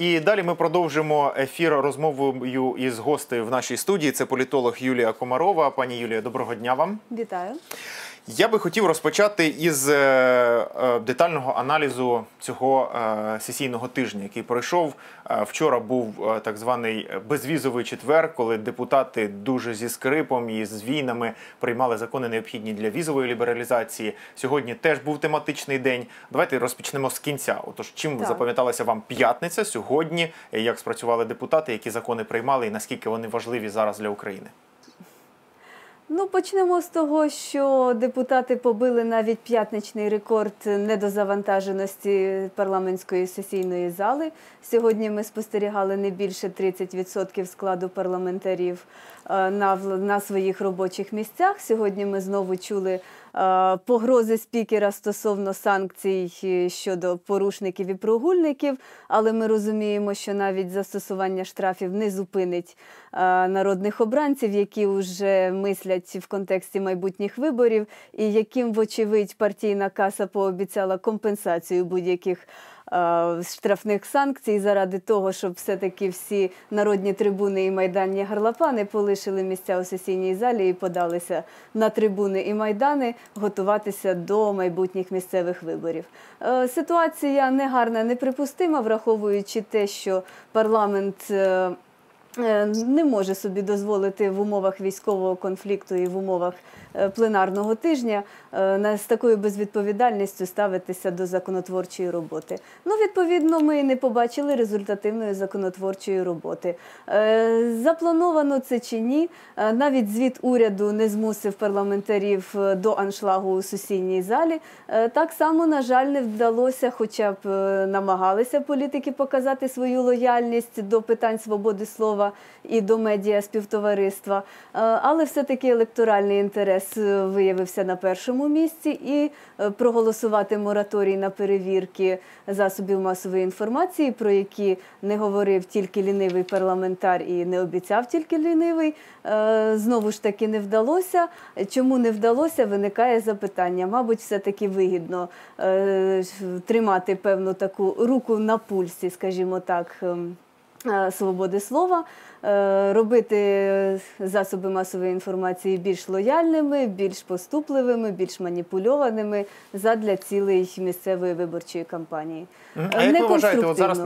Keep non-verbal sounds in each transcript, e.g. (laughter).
І далі ми продовжимо ефір розмовою із гостею в нашій студії. Це політолог Юлія Комарова. Пані Юлія, доброго дня вам. Вітаю. Я би хотів розпочати із е, е, детального аналізу цього е, сесійного тижня, який пройшов. Вчора був так званий безвізовий четвер, коли депутати дуже зі скрипом і з війнами приймали закони необхідні для візової лібералізації. Сьогодні теж був тематичний день. Давайте розпочнемо з кінця. Отож, чим Так. запам'яталася вам п'ятниця сьогодні? Як спрацювали депутати, які закони приймали, і наскільки вони важливі зараз для України? Ну, почнемо з того, що депутати побили навіть п'ятничний рекорд недозавантаженості парламентської сесійної зали. Сьогодні ми спостерігали не більше 30% складу парламентарів е, на, своїх робочих місцях. Сьогодні ми знову чули погрози спікера стосовно санкцій е, щодо порушників і прогульників, але ми розуміємо, що навіть застосування штрафів не зупинить е, народних обранців, які вже мислять в контексті майбутніх виборів, і яким, вочевидь, партійна каса пообіцяла компенсацію будь-яких е, штрафних санкцій заради того, щоб все-таки всі народні трибуни і майданні гарлапани полишили місця у сесійній залі і подалися на трибуни і майдани готуватися до майбутніх місцевих виборів. Е, Ситуація негарна, неприпустима, враховуючи те, що парламент. Е, Не може собі дозволити в умовах військового конфлікту і в умовах е, пленарного тижня е, з такою безвідповідальністю ставитися до законотворчої роботи. Ну, відповідно, ми не побачили результативної законотворчої роботи. Заплановано це чи ні? Навіть звіт уряду не змусив парламентарів до аншлагу у сесійній залі. Так само, на жаль, не вдалося, хоча б намагалися політики показати свою лояльність до питань свободи слова і до медіа співтовариства. Е, Але все-таки електоральний інтерес е, виявився на першому місці і е, проголосувати мораторій на перевірки засобів масової інформації, про які не говорив тільки лінивий парламентар і не обіцяв тільки лінивий. Знову ж таки не вдалося. Чому не вдалося, виникає запитання. Мабуть, все-таки вигідно тримати певну таку руку на пульсі, скажімо так. Е, Свободи слова, е, робити засоби масової інформації більш лояльними, більш поступливими, більш маніпульованими задля цілей місцевої виборчої кампанії. Е, А як ви вважаєте, от зараз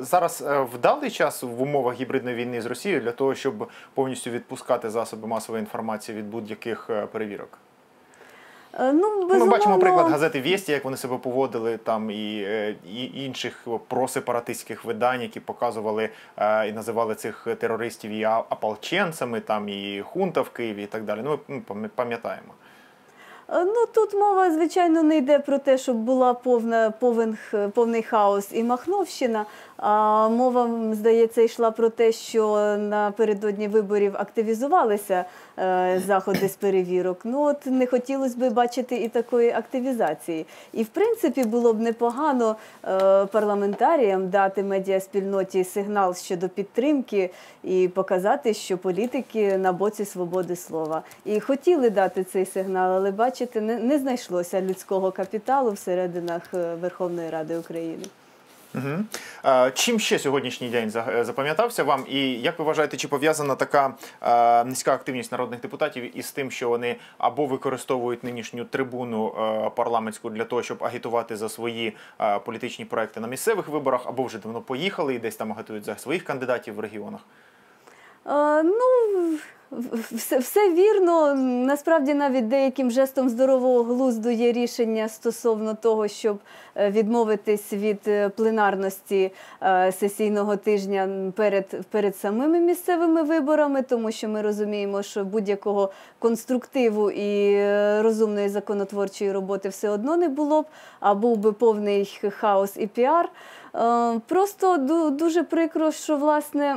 зараз вдалий час в умовах гібридної війни з Росією для того, щоб повністю відпускати засоби масової інформації від будь-яких перевірок? Е, Ну, Ну, Ми бачимо приклад газети Вєсті, як вони себе поводили там і, е, і інших просепаратистських видань, які показували е, і називали цих терористів і ополченцями, там і хунта в Києві, і так далі. Ну, ми пам'ятаємо. Ну тут мова, звичайно, не йде про те, щоб була повна повен, повний хаос і махновщина. Мова, здається, йшла про те, що напередодні виборів активізувалися е, заходи з перевірок. Ну от не хотілося б бачити і такої активізації. І в принципі було б непогано е, парламентаріям дати медіаспільноті сигнал щодо підтримки і показати, що політики на боці свободи слова. І хотіли дати цей сигнал, але бачите, не, знайшлося людського капіталу всерединах е, Верховної Ради України. Угу. Чим ще сьогоднішній день е, запам'ятався вам? І як ви вважаєте, чи пов'язана така е, низька активність народних депутатів із тим, що вони або використовують нинішню трибуну е, парламентську для того, щоб агітувати за свої політичні проекти на місцевих виборах, або вже давно поїхали і десь там агітують за своїх кандидатів в регіонах? Ну, все, все вірно. Насправді, навіть деяким жестом здорового глузду є рішення стосовно того, щоб е, відмовитись від е, пленарності е, сесійного тижня перед, перед самими місцевими виборами, тому що ми розуміємо, що будь-якого конструктиву і розумної законотворчої роботи все одно не було б, а був би повний хаос і піар. Просто дуже прикро, що власне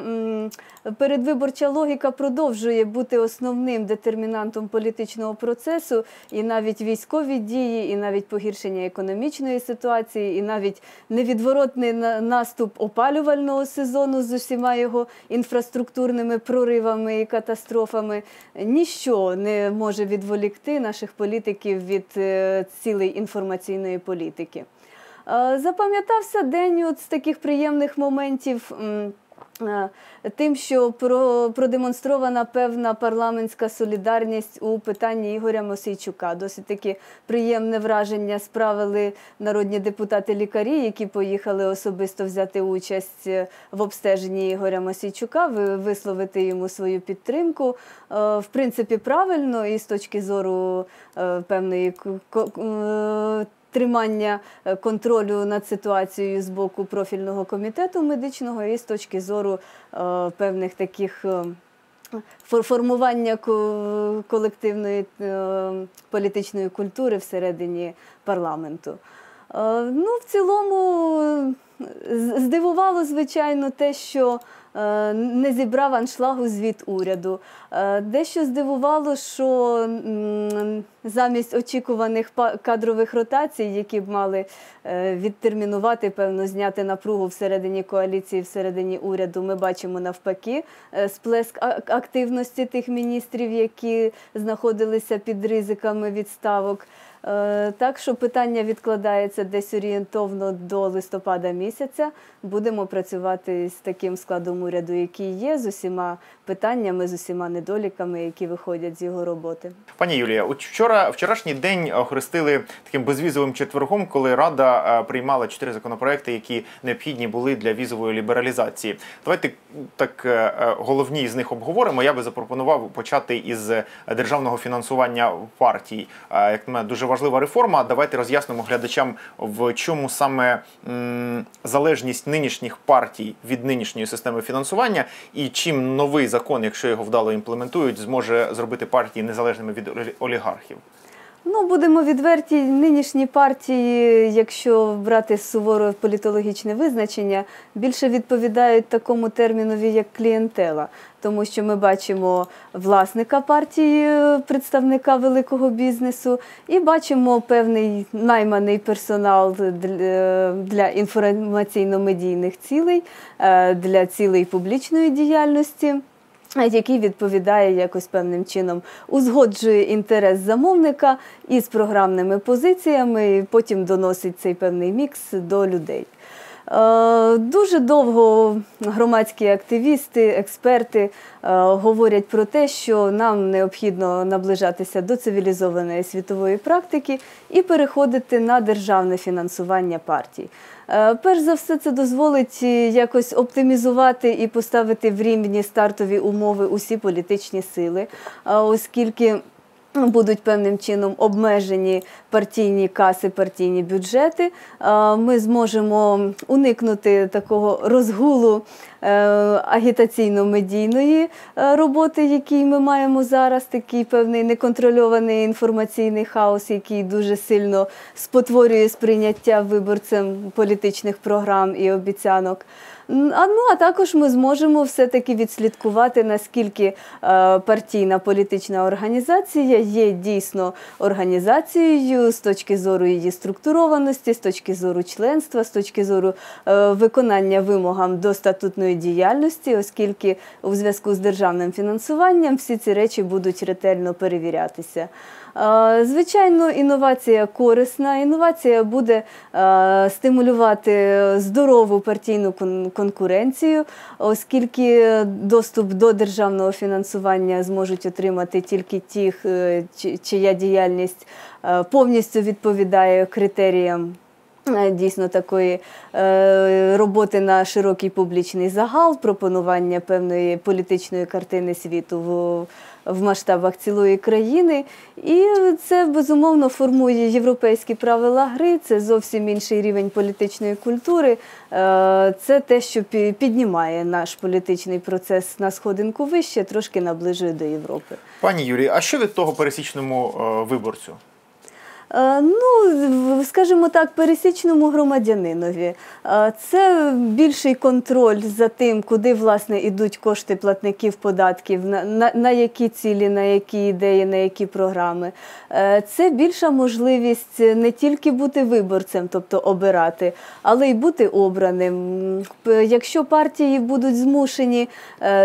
передвиборча логіка продовжує бути основним детермінантом політичного процесу, і навіть військові дії, і навіть погіршення економічної ситуації, і навіть невідворотний наступ опалювального сезону з усіма його інфраструктурними проривами і катастрофами. Ніщо не може відволікти наших політиків від е, цілей інформаційної політики. Е, Запам'ятався день от з таких приємних моментів. Е, Тим, що продемонстрована певна парламентська солідарність у питанні Ігоря Мосійчука. Досить таки приємне враження справили народні депутати-лікарі, які поїхали особисто взяти участь е, в обстеженні Ігоря Мосійчука, висловити йому свою підтримку. Е, В принципі, правильно і з точки зору певної тримання е, контролю над ситуацією з боку профільного комітету медичного і з точки зору е, певних таких. е, Формування колективної політичної культури всередині парламенту. Ну, в цілому здивувало, звичайно, те, що не зібрав аншлагу звіт уряду. Е, Дещо здивувало, що замість очікуваних кадрових ротацій, які б мали е, відтермінувати, певно, зняти напругу всередині коаліції, всередині уряду, ми бачимо навпаки е, сплеск активності тих міністрів, які знаходилися під ризиками відставок. Е, Так що питання відкладається десь орієнтовно до листопада місяця. Будемо працювати з таким складом уряду, який є, з усіма питаннями, з усіма недоліками, які виходять з його роботи. Пані Юлія, от вчора вчорашній день охрестили таким безвізовим четвергом, коли Рада е, приймала чотири законопроекти, які необхідні були для візової лібералізації. Давайте так е, головні з них обговоримо. Я би запропонував почати із державного фінансування партій. Як на мене, дуже важлива реформа. Давайте роз'яснимо глядачам, в чому саме м, залежність нинішніх партій від нинішньої системи фінансування, і чим новий закон, якщо його вдало імплементують, зможе зробити партії незалежними від олігархів. Ну, будемо відверті, нинішні партії, якщо брати суворе політологічне визначення, більше відповідають такому термінові, як клієнтела. Тому що ми бачимо власника партії, е, представника великого бізнесу, і бачимо певний найманий персонал для- для інформаційно-медійних цілей, е, для цілей публічної діяльності. Який відповідає якось певним чином, узгоджує інтерес замовника із програмними позиціями, потім доносить цей певний мікс до людей. Е, Дуже довго громадські активісти, експерти е, говорять про те, що нам необхідно наближатися до цивілізованої світової практики і переходити на державне фінансування партій. Е, Перш за все, це дозволить якось оптимізувати і поставити в рівні стартові умови усі політичні сили, оскільки будуть певним чином обмежені партійні каси, партійні бюджети. Ми зможемо уникнути такого розгулу агітаційно-медійної е, роботи, який ми маємо зараз, такий певний неконтрольований інформаційний хаос, який дуже сильно спотворює сприйняття виборцем політичних програм і обіцянок. А ну а також ми зможемо все-таки відслідкувати, наскільки е, партійна політична організація є дійсно організацією з точки зору її структурованості, з точки зору членства, з точки зору е, виконання вимогам до статутної діяльності, оскільки у зв'язку з державним фінансуванням всі ці речі будуть ретельно перевірятися. Е, Звичайно, інновація корисна. Інновація буде е, стимулювати здорову партійну конкуренцію, оскільки доступ до державного фінансування зможуть отримати тільки ті, е, чия діяльність повністю відповідає критеріям. Е, Дійсно такої е, роботи на широкий публічний загал, пропонування певної політичної картини світу в, в масштабах цілої країни. І це безумовно формує європейські правила гри, це зовсім інший рівень політичної культури. Е, Це те, що пі- піднімає наш політичний процес на сходинку вище, трошки наближує до Європи. Пані Юрій, а що від того пересічному виборцю? Е, Ну, скажімо так, пересічному громадянинові. Е, Це більший контроль за тим, куди власне ідуть кошти платників податків, на, на, на які цілі, на які ідеї, на які програми. Е, Це більша можливість не тільки бути виборцем, тобто обирати, але й бути обраним. Якщо партії будуть змушені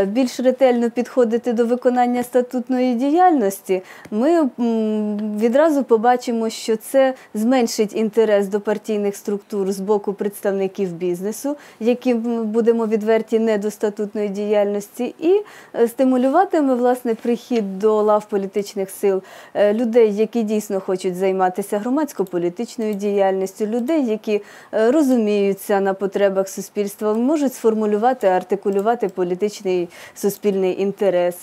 більш ретельно підходити до виконання статутної діяльності, ми відразу побачимо, що це зменшить інтерес до партійних структур з боку представників бізнесу, які будемо відверті не до статутної діяльності, і е, стимулюватиме власне прихід до лав політичних сил е, людей, які дійсно хочуть займатися громадсько-політичною діяльністю, людей, які е, розуміються на потребах суспільства, можуть сформулювати, артикулювати політичний суспільний інтерес.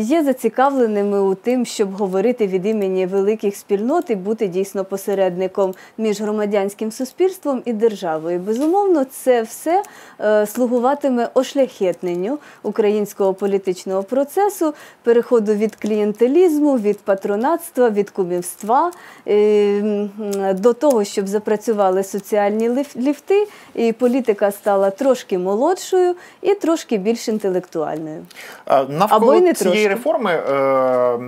Є зацікавленими у тим, щоб говорити від імені великих спільнот і бути дійсно посередником між громадянським суспільством і державою. Безумовно, це все слугуватиме ошляхетненню українського політичного процесу, переходу від клієнтелізму, від патронатства, від кумівства е, до того, щоб запрацювали соціальні ліфти, і політика стала трошки молодшою і трошки більш інтелектуальною. Навколо Або й не цієї трошки. реформи е,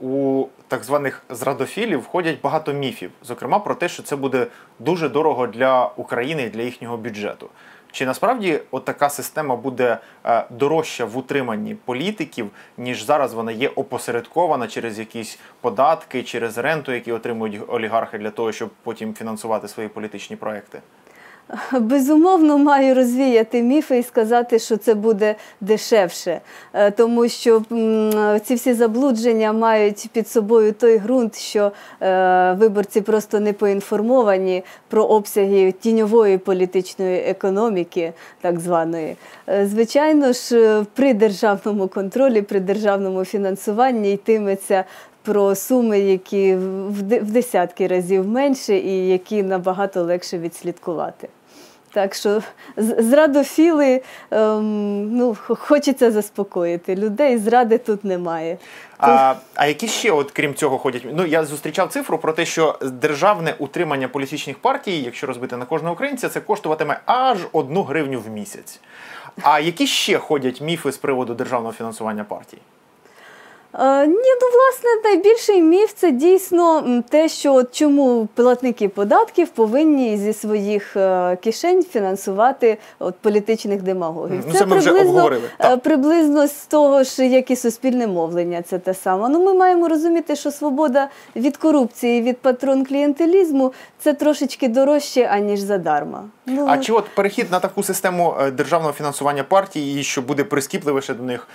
у так званих зрадофілів входять багато міфів, зокрема про те, що це буде дуже дорого для України і для їхнього бюджету. Чи насправді от така система буде е, дорожча в утриманні політиків, ніж зараз вона є опосередкована через якісь податки, через ренту, які отримують олігархи для того, щоб потім фінансувати свої політичні проекти? (laughs) Безумовно, маю розвіяти міфи і сказати, що це буде дешевше, е, тому що ці всі заблудження мають під собою той ґрунт, що е, виборці просто не поінформовані про обсяги тіньової політичної економіки, так званої. Е, звичайно ж, при державному контролі, при державному фінансуванні йтиметься. Про суми, які в десятки разів менше, і які набагато легше відслідкувати. Так що зрадофіли, ем, ну, хочеться заспокоїти. Людей зради тут немає. А а які ще, от крім цього, ходять? Ну я зустрічав цифру про те, що державне утримання політичних партій, якщо розбити на кожного українця, це коштуватиме аж одну гривню в місяць. А які ще ходять міфи з приводу державного фінансування партій? Е, ні, ну власне найбільший міф це дійсно те, що чому платники податків повинні зі своїх е, кишень фінансувати от політичних демагогів. Ну, це, це ми приблизно, вже обговорили. Е, приблизно з того ж, як і суспільне мовлення, це те саме. Ну ми маємо розуміти, що свобода від корупції, від патрон клієнтелізму це трошечки дорожче аніж задарма. Ну а чи от перехід на таку систему державного фінансування партії, що буде прискіпливіше до них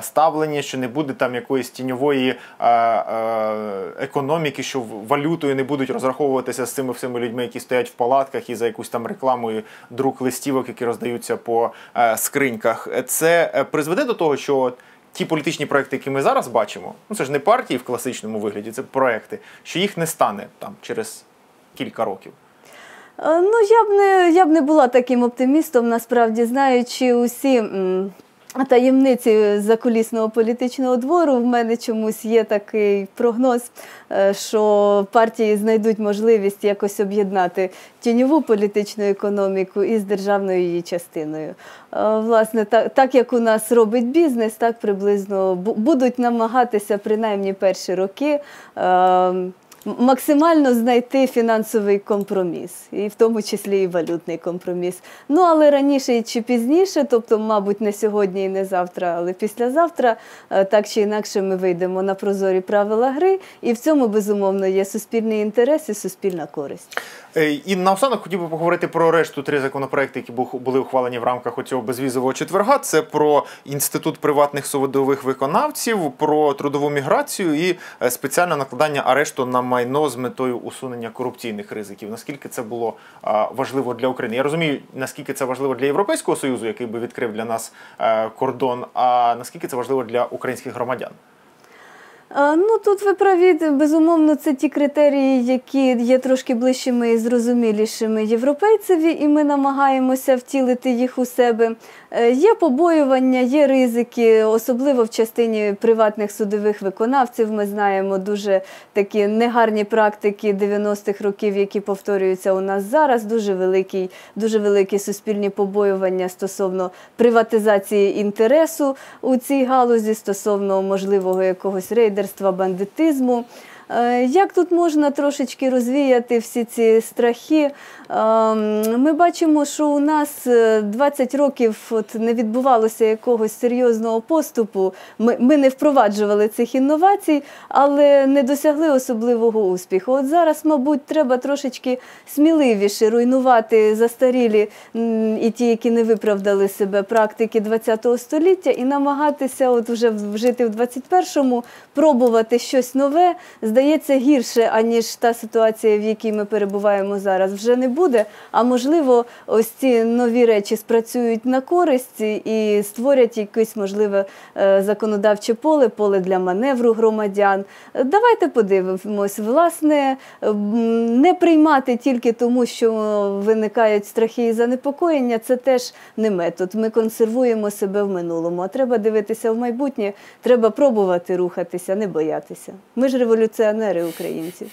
ставлення, що не буде там якоїсь якоїсь тіньової е, е, економіки, що валютою не будуть розраховуватися з цими всіми людьми, які стоять в палатках і за якусь там рекламою друк листівок, які роздаються по е, скриньках. Це призведе до того, що ті політичні проекти, які ми зараз бачимо, ну це ж не партії в класичному вигляді, це проекти, що їх не стане там через кілька років. Ну, я б не я б не була таким оптимістом, насправді знаючи усі таємниці закулісного політичного двору в мене чомусь є такий прогноз, е, що партії знайдуть можливість якось об'єднати тіньову політичну економіку із державною її частиною. Е, власне, так, так як у нас робить бізнес, так приблизно будуть намагатися принаймні перші роки. Максимально знайти фінансовий компроміс, і в тому числі і валютний компроміс. Ну але раніше чи пізніше, тобто, мабуть, не сьогодні і не завтра, але післязавтра, е, так чи інакше, ми вийдемо на прозорі правила гри, і в цьому безумовно є суспільний інтерес і суспільна користь. Е, і наостанок хотів би поговорити про решту три законопроекти, які були ухвалені в рамках цього безвізового четверга. Це про інститут приватних судових виконавців, про трудову міграцію і е, спеціальне накладання арешту на майно з метою усунення корупційних ризиків. Наскільки це було важливо для України? Я розумію, наскільки це важливо для Європейського союзу, який би відкрив для нас е, кордон. А наскільки це важливо для українських громадян? Ну тут ви праві, безумовно, це ті критерії, які є трошки ближчими і зрозумілішими європейцеві, і ми намагаємося втілити їх у себе. Е, є побоювання, є ризики, особливо в частині приватних судових виконавців. Ми знаємо дуже такі негарні практики 90-х років, які повторюються у нас зараз. Дуже великі, дуже великі суспільні побоювання стосовно приватизації інтересу у цій галузі, стосовно можливого якогось рейдерства, бандитизму. Е, Як тут можна трошечки розвіяти всі ці страхи? Ем, Ми бачимо, що у нас е, 20 років от не відбувалося якогось серйозного поступу. Ми не впроваджували цих інновацій, але не досягли особливого успіху. От зараз, мабуть, треба трошечки сміливіше руйнувати застарілі і ті, які не виправдали себе практики ХХ століття, і намагатися от вже вжити в 21-му, пробувати щось нове, здається, гірше, аніж та ситуація, в якій ми перебуваємо зараз, вже не буде. А можливо, ось ці нові речі спрацюють на користь і створять якесь можливе е, законодавче поле, поле для маневру громадян. Давайте подивимось, власне, не приймати тільки тому, що виникають страхи і занепокоєння, це теж не метод. Ми консервуємо себе в минулому. А треба дивитися в майбутнє, треба пробувати рухатися, не боятися. Ми ж революціонери українці.